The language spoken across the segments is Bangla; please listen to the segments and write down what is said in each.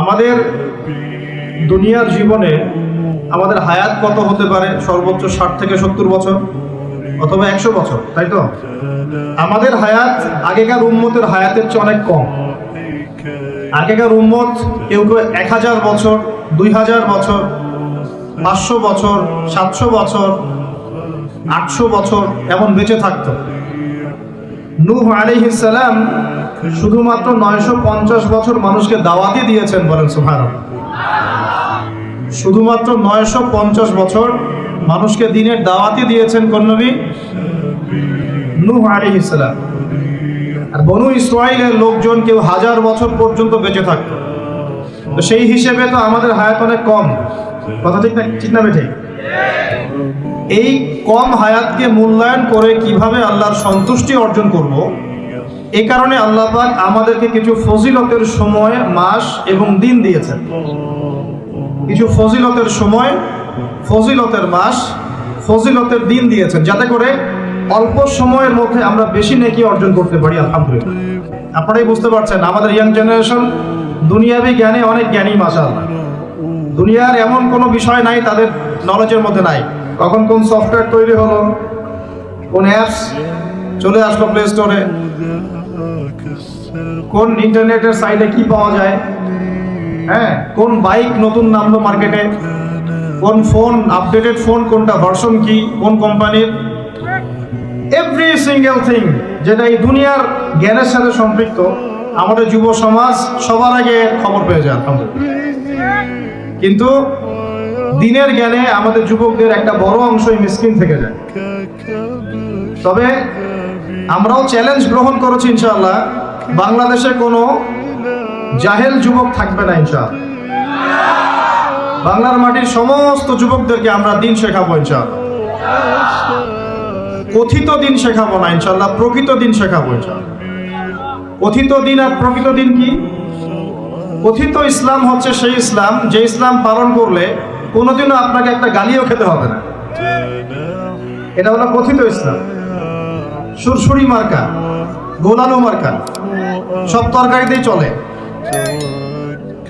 আমাদের দুনিয়ার জীবনে আমাদের হায়াত কত হতে পারে? সর্বোচ্চ ষাট থেকে সত্তর বছর? অথবা একশো বছর, তাই তো? আমাদের হায়াত আগেকার উম্মতের হায়াতের চেয়ে অনেক কম। আগেকার উম্মত কেউ কেউ এক হাজার বছর, দুই হাজার বছর, পাঁচশো বছর, সাতশো বছর, আটশো বছর এমন বেঁচে থাকতো। নূহ আলাইহিসসালাম শুধুমাত্র নয়শো পঞ্চাশ বছর মানুষকে দাওয়াতি দিয়েছেন বলেন সুহার শুধুমাত্র নয়শো পঞ্চাশ বছর মানুষকে দিনের দাওয়াতি দিয়েছেন কোন নবী? নূহ আলাইহিসসালাম আর বনু ইসরায়েলের লোকজন কেউ হাজার বছর পর্যন্ত বেঁচে থাকতো। তো সেই হিসেবে তো আমাদের হায়াত অনেক কম। কথা ঠিক না ঠিক না বেঠে? এই কম হায়াতকে মূল্যায়ন করে কীভাবে আল্লাহর সন্তুষ্টি অর্জন করব? এই কারণে আল্লাহ পাক আমাদেরকে কিছু ফজিলতের সময়, মাস এবং দিন দিয়েছেন। কিছু ফজিলতের সময়, ফজিলতের মাস, ফজিলতের দিন দিয়েছেন, যাতে করে অল্প সময়ের মধ্যে আমরা বেশি নেকি অর্জন করতে পারি, আলহামদুলিল্লাহ। আপনারাই বুঝতে পারছেন, আমাদের ইয়াং জেনারেশন দুনিয়াবি জ্ঞানে অনেক জ্ঞানী মাসা দুনিয়ার এমন কোনো বিষয় নাই, তাদের নলেজের মধ্যে নাই। কখন কোন সফটওয়্যার তৈরি হলো, কোন অ্যাপস চলে আসলো প্লে স্টোরে কোন ইন্টারনেটের সাইটে কি পাওয়া যায়? হ্যাঁ কোন বাইক নতুন নামলো মার্কেটে কোন ফোন আপডেটেড ফোন কোনটা ভার্সন কি? কোন কোম্পানির এভরি সিঙ্গেল থিং যেটা এই দুনিয়ার জ্ঞানের সাথে সম্পৃক্ত, আমাদের যুব সমাজ সবার আগে খবর পেয়ে যায় কিন্তু দিনের জ্ঞানে আমাদের যুবকদের একটা বড় অংশই মিসকিন থেকে যায়। তবে আমরাও চ্যালেঞ্জ গ্রহণ করেছি ইনশাল্লাহ বাংলাদেশে কোনো জাহেল যুবক থাকবে না ইনশাআল্লাহ। বাংলার মাটির সমস্ত যুবকদেরকে আমরা দিন শেখাবো ইনশাআল্লাহ। কথিত দিন শেখাবো না ইনশাল্লাহ প্রকৃত দিন শেখাবো ইনশাআল্লাহ। কথিত দিন আর প্রকৃত দিন কি? কথিত ইসলাম হচ্ছে সেই ইসলাম, যে ইসলাম পালন করলে কোনোদিনও আপনাকে একটা গালিও খেতে হবে না। এটা হলো কথিত ইসলাম। সুরসুরি মার্কা, গোলানো মার্কা, সব তরকারিতেই চলে।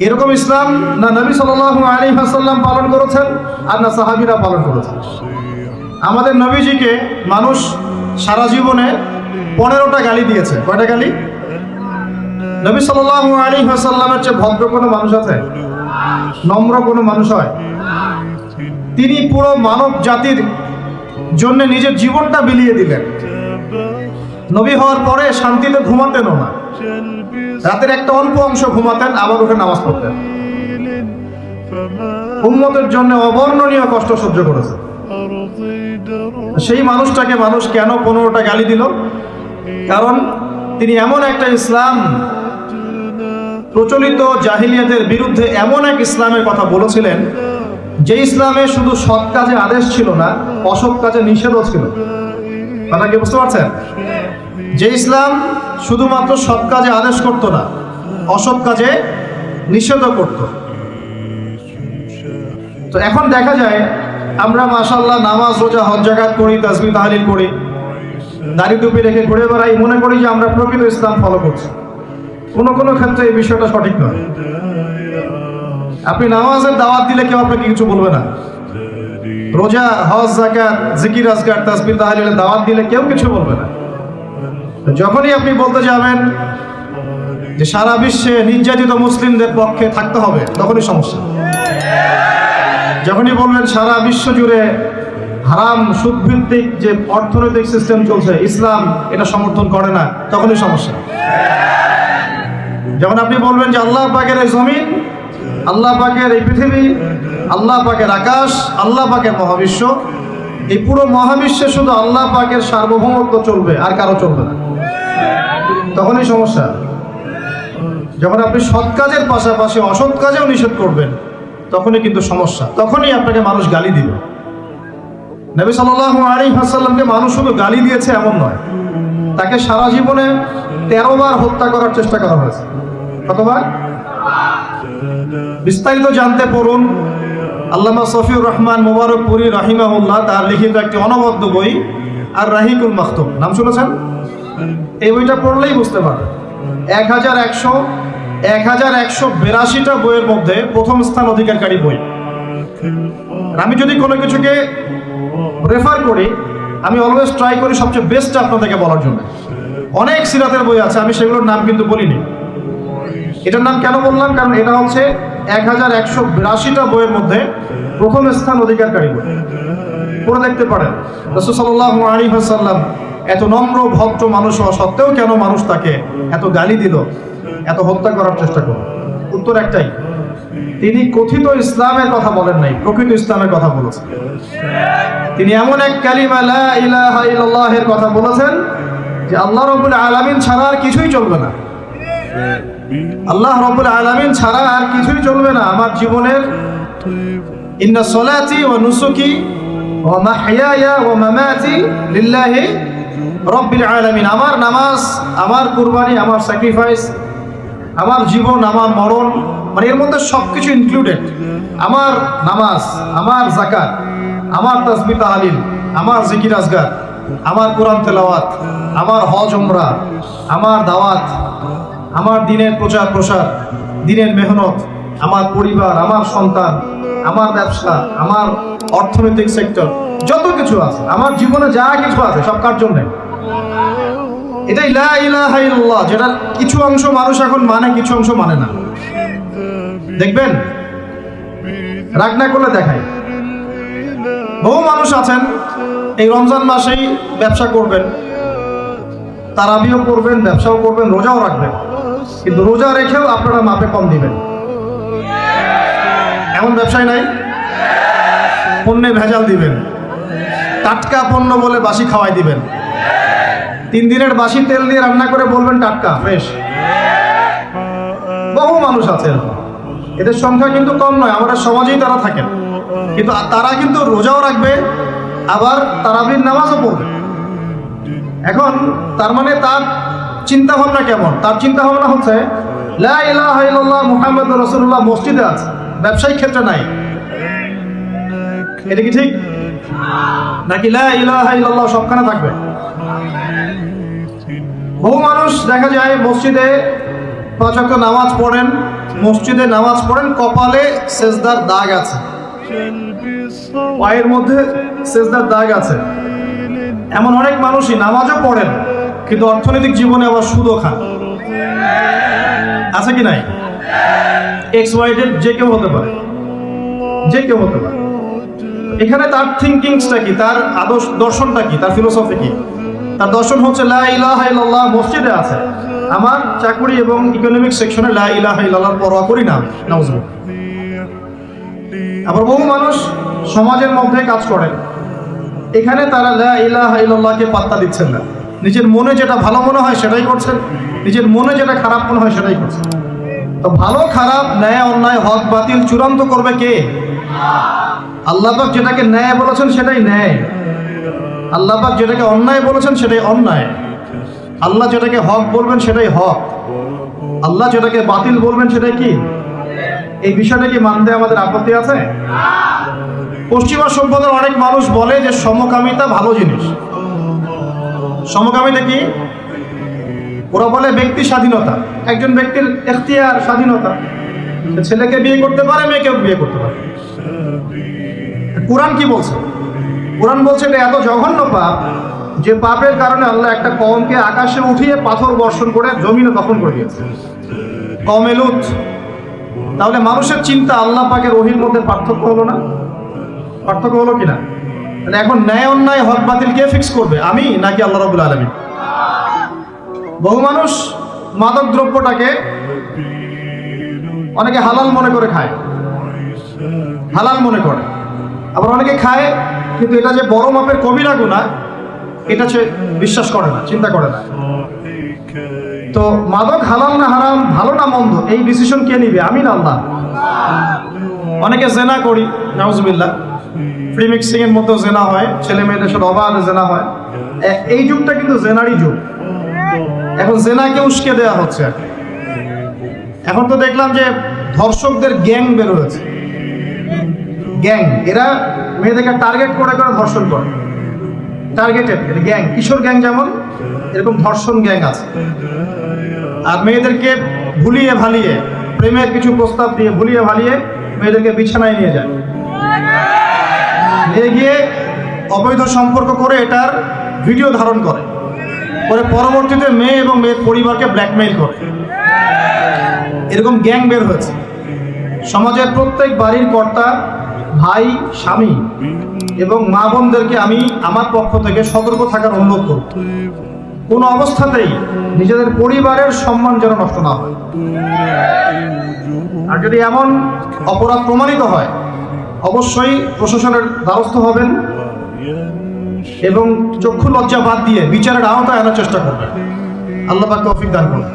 এরকম ইসলাম না নবী সাল্লাল্লাহু আলী হাসাল্লাম পালন করেছেন আর না সাহাবিরা পালন করেছেন। আমাদের নবীজিকে মানুষ সারা জীবনে পনেরোটা গালি দিয়েছে। কয়টা গালি? নবী সাল্লাল্লাহু আলাইহি হাসাল্লামের চেয়ে ভদ্র কোনো মানুষ আছে? নম্র কোনো মানুষ হয়? তিনি পুরো মানব জাতির জন্য নিজের জীবনটা বিলিয়ে দিলেন। নবী হওয়ার পরে শান্তিতে ঘুমাতেনও না। রাতের একটা অল্প অংশ ঘুমাতেন, আবার উঠে নামাজ পড়তেন। উম্মতের জন্য অবর্ণনীয় কষ্ট সহ্য করেছে সেই মানুষটাকে মানুষ কেন পনেরোটা গালি দিল? কারণ তিনি এমন একটা ইসলাম, প্রচলিত জাহিলিয়াতের বিরুদ্ধে এমন এক ইসলামের কথা বলেছিলেন, যে ইসলামে শুধু সৎ কাজে আদেশ ছিল না, অসৎ কাজে নিষেধও ছিল। কথা কি বুঝতে পারছেন? যে ইসলাম শুধুমাত্র সৎ কাজে আদেশ করতো না, অসৎ কাজে নিষেধও করত। তো এখন দেখা যায়, আমরা মাশাল্লাহ নামাজ, রোজা, হজ জাকাত করি তাসবি তাহলিল করি দাড়ি টুপি রেখে ঘুরে বেড়াই, মনে করি যে আমরা প্রকৃত ইসলাম ফলো করছি। কোনো কোনো ক্ষেত্রে এই বিষয়টা সঠিক নয়। আপনি নামাজের দাওয়াত দিলে কেউ আপনাকে কিছু বলবে না। রোজা, হজ জাকাত জিকির, আজকার তাসবির তাহলিলের দাওয়াত দিলে কেউ কিছু বলবে না। যখনই আপনি বলতে যাবেন যে সারা বিশ্বে নির্যাতিত মুসলিমদের পক্ষে থাকতে হবে, তখনই সমস্যা। যখনই বলবেন সারা বিশ্ব জুড়ে হারাম সুদভিত্তিক যে অর্থনৈতিক সিস্টেম চলছে, ইসলাম এটা সমর্থন করে না, তখনই সমস্যা। যখন আপনি বলবেন যে আল্লাহ পাকের এই জমিন, আল্লাহ পাকের এই পৃথিবী, আল্লাহ পাকের আকাশ, আল্লাহ পাকের মহাবিশ্ব, এই পুরো মহাবিশ্বে শুধু আল্লাহ পাকের সার্বভৌমত্ব চলবে, আর কারও চলবে না। তখনই সমস্যা। যখন আপনি সৎ কাজের পাশাপাশি অসৎ কাজেও নিষেধ করবেন, তখনই কিন্তু সমস্যা। তখনই আপনাকে মানুষ গালি দিবে। নবী সাল্লাল্লাহু আলাইহি হাসাল্লামকে মানুষ শুধু গালি দিয়েছে এমন নয়। তাকে সারা জীবনে তেরো বার হত্যা করার চেষ্টা করা হয়েছে। কতবার? বিস্তারিত জানতে পড়ুন আল্লামা সফিউর রহমান মোবারকপুরি রাহিমাহুল্লাহ, তার লিখিত একটি অনবদ্য বই, আর রাহিকুল মাখতুম। নাম শুনেছেন? এই বইটা পড়লেই বুঝতে পারবেন এক হাজার একশো এক হাজার একশো বিরাশিটা বইয়ের মধ্যে প্রথম স্থান অধিকারকারী বই। আমি যদি কোনো কিছুকে রেফার করি, আমি অলওয়েজ ট্রাই করি সবচেয়ে বেস্ট আপনাদেরকে বলার জন্য। অনেক সিরাতের বই আছে, আমি সেগুলোর নাম কিন্তু বলিনি। এটার নাম কেন বললাম? কারণ এটা হচ্ছে এক হাজার একশো বিরাশিটা বইয়ের মধ্যে প্রথম স্থান অধিকারকারী বই। পড়ে দেখতে পারেন। রসুসাল্লাহ আলী হাসাল্লাম এত নম্র, ভদ্র মানুষ হওয়া সত্ত্বেও কেন মানুষ তাকে এত গালি দিল? এত হত্যা করার চেষ্টা করল? উত্তর একটাই, তিনি কথিত ইসলামের কথা বলেন নাই, প্রকৃত ইসলামের কথা বলেছেন। তিনি এমন এক কালিমা, লা কথা বলেছেন যে আল্লাহ রবুল আলামিন ছাড়া আর কিছুই চলবে না। আল্লাহ রবুল আলামিন ছাড়া আর কিছুই চলবে না। আমার জীবনের ইন্না সলাতি ও নুসুকি ও মামাতি লিল্লাহি রব্বিল আলামিন। আমার নামাজ, আমার কুরবানি, আমার স্যাক্রিফাইস আমার জীবন, আমার মরণ মানে এর মধ্যে সব কিছু ইনক্লুডেড আমার নামাজ, আমার জাকাত আমার তাসবি তাহালিল আমার জিকির আজগার, আমার কোরআন তেলাওয়াত, আমার হজ উমরা, আমার দাওয়াত, আমার দিনের প্রচার প্রসার দিনের মেহনত, আমার পরিবার, আমার সন্তান আমার ব্যবসা, আমার অর্থনৈতিক সেক্টর যত কিছু আছে, আমার জীবনে যা কিছু আছে, সব কার জন্য? এটাই লা ইলাহা যেটা কিছু অংশ মানুষ এখন মানে কিছু অংশ মানে না। দেখবেন? রাগ না করলে দেখাই। বহু মানুষ আছেন, এই রমজান মাসেই ব্যবসা করবেন। তারাবিও করবেন, ব্যবসাও করবেন, রোজাও রাখবেন। কিন্তু রোজা রেখেও আপনারা মাপে কম দিবেন। এমন ব্যবসায় নাই? পণ্যে ভেজাল দিবেন। টাটকা পণ্য বলে বাসি খাওয়াই দিবেন। তিন দিনের বাসি তেল দিয়ে রান্না করে বলবেন টাটকা, ফ্রেশ। বহু মানুষ আছে এদের সংখ্যা কিন্তু কম নয়, আমাদের সমাজেই তারা থাকেন। কিন্তু তারা কিন্তু রোজাও রাখবে, আবার তারাবির নামাজও পড়বে। এখন তার মানে তার চিন্তা ভাবনা কেমন? তার চিন্তা ভাবনা হচ্ছে, লা ইলাহা ইল্লাল্লাহ মুহাম্মদ রাসূলুল্লাহ মসজিদে আছে। ব্যবসায়িক ক্ষেত্রে নাই। এটা কি ঠিক? নাকি সবখানে থাকবে? বহু মানুষ দেখা যায় মসজিদে পাঁচ নামাজ পড়েন, মসজিদে নামাজ পড়েন, কপালে সেজদার দাগ আছে। পায়ের মধ্যে সেজদার দাগ আছে। এমন অনেক মানুষই নামাজও পড়েন, কিন্তু অর্থনৈতিক জীবনে আবার সুদও খান। আছে কি নাই? এক্স ওয়াইডের যে কেউ হতে পারে। যে কেউ হতে পারে। এখানে তার থিঙ্কিংসটা কি? তার আদর্শ দর্শনটা কি? তার ফিলোসফি কি? তার দর্শন হচ্ছে, লা ইলাহা ইল্লাল্লাহ মসজিদে আছে। আমার চাকুরি এবং ইকোনমিক সেকশনে লা ইলাহা ইল্লাল্লাহ পরোয়া করি না নাউজুবিল্লাহ। আবার বহু মানুষ সমাজের মধ্যে কাজ করেন এখানে তারা লা ইলাহা ইল্লাল্লাহকে পাত্তা দিচ্ছেন না। নিজের মনে যেটা ভালো মনে হয় সেটাই করছেন। নিজের মনে যেটা খারাপ মনে হয় সেটাই করছেন। তো ভালো খারাপ ন্যায় অন্যায় হক বাতিল চূড়ান্ত করবে কে? আল্লাপাক যেটাকে ন্যায় বলেছেন সেটাই ন্যায়। আল্লাপাক যেটাকে অন্যায় বলেছেন সেটাই অন্যায়। আল্লাহ যেটাকে হক বলবেন সেটাই হক। আল্লাহ যেটাকে বাতিল বলবেন সেটাই কি? এই বিষয়টা কি মানতে আমাদের আপত্তি আছে? পশ্চিমা সভ্যতার অনেক মানুষ বলে যে সমকামিতা ভালো জিনিস। সমকামিতা কি? ওরা বলে ব্যক্তি স্বাধীনতা। একজন ব্যক্তির এখতিয়ার স্বাধীনতা। ছেলেকে বিয়ে করতে পারে, মেয়েকেও বিয়ে করতে পারে। কোরআন কি বলছে? কোরআন বলছে এটা এত জঘন্য পাপ যে পাপের কারণে আল্লাহ একটা কমকে আকাশে উঠিয়ে পাথর বর্ষণ করে জমিনে দখল করে দিয়েছে। কমে লুত। তাহলে মানুষের চিন্তা আল্লাহ পাকের ওহির মধ্যে পার্থক্য হলো না? পার্থক্য হলো কিনা? তাহলে এখন ন্যায় অন্যায় হক বাতিল কে ফিক্স করবে? আমি নাকি আল্লাহ রবুল আলমী বহু মানুষ মাদক দ্রব্যটাকে অনেকে হালাল মনে করে খায়। হালাল মনে করে। আবার অনেকে খায়, কিন্তু এটা যে বড় মাপের কবিরা গুণা, এটা সে বিশ্বাস করে না, চিন্তা করে না। তো মাদক হালাল না হারাম, ভালো না মন্দ, এই ডিসিশন কে নিবে? আমি না আল্লাহ। অনেকে জেনা করি, নাউজুবিল্লাহ। ফ্রি মিক্সিং এর মধ্যেও জেনা হয় ছেলে মেয়েদের সাথে অবাধ জেনা হয়। এই যুগটা কিন্তু জেনারই যুগ। এখন জেনাকে উস্কে দেওয়া হচ্ছে। এখন তো দেখলাম যে ধর্ষকদের গ্যাং বের হয়েছে। গ্যাং, এরা মেয়েদেরকে টার্গেট করে করে ধর্ষণ করে। টার্গেটেড গ্যাং, কিশোর গ্যাং যেমন, এরকম ধর্ষণ গ্যাং আছে। আর মেয়েদেরকে ভুলিয়ে ভালিয়ে, প্রেমের কিছু প্রস্তাব দিয়ে ভুলিয়ে ভালিয়ে মেয়েদেরকে বিছানায় নিয়ে যায়। নিয়ে গিয়ে অবৈধ সম্পর্ক করে এটার ভিডিও ধারণ করে। পরে পরবর্তীতে মেয়ে এবং মেয়ের পরিবারকে ব্ল্যাকমেইল করে। এরকম গ্যাং বের হয়েছে। সমাজের প্রত্যেক বাড়ির কর্তা, ভাই, স্বামী এবং মা বোনদেরকে আমি আমার পক্ষ থেকে সতর্ক থাকার অনুরোধ করব। কোনো অবস্থাতেই নিজেদের পরিবারের সম্মান যেন নষ্ট না হয়। আর যদি এমন অপরাধ প্রমাণিত হয়, অবশ্যই প্রশাসনের দ্বারস্থ হবেন। এবং চক্ষু লজ্জা বাদ দিয়ে বিচারের আওতায় আনার চেষ্টা করবেন। আল্লাহ তৌফিক দান করুন।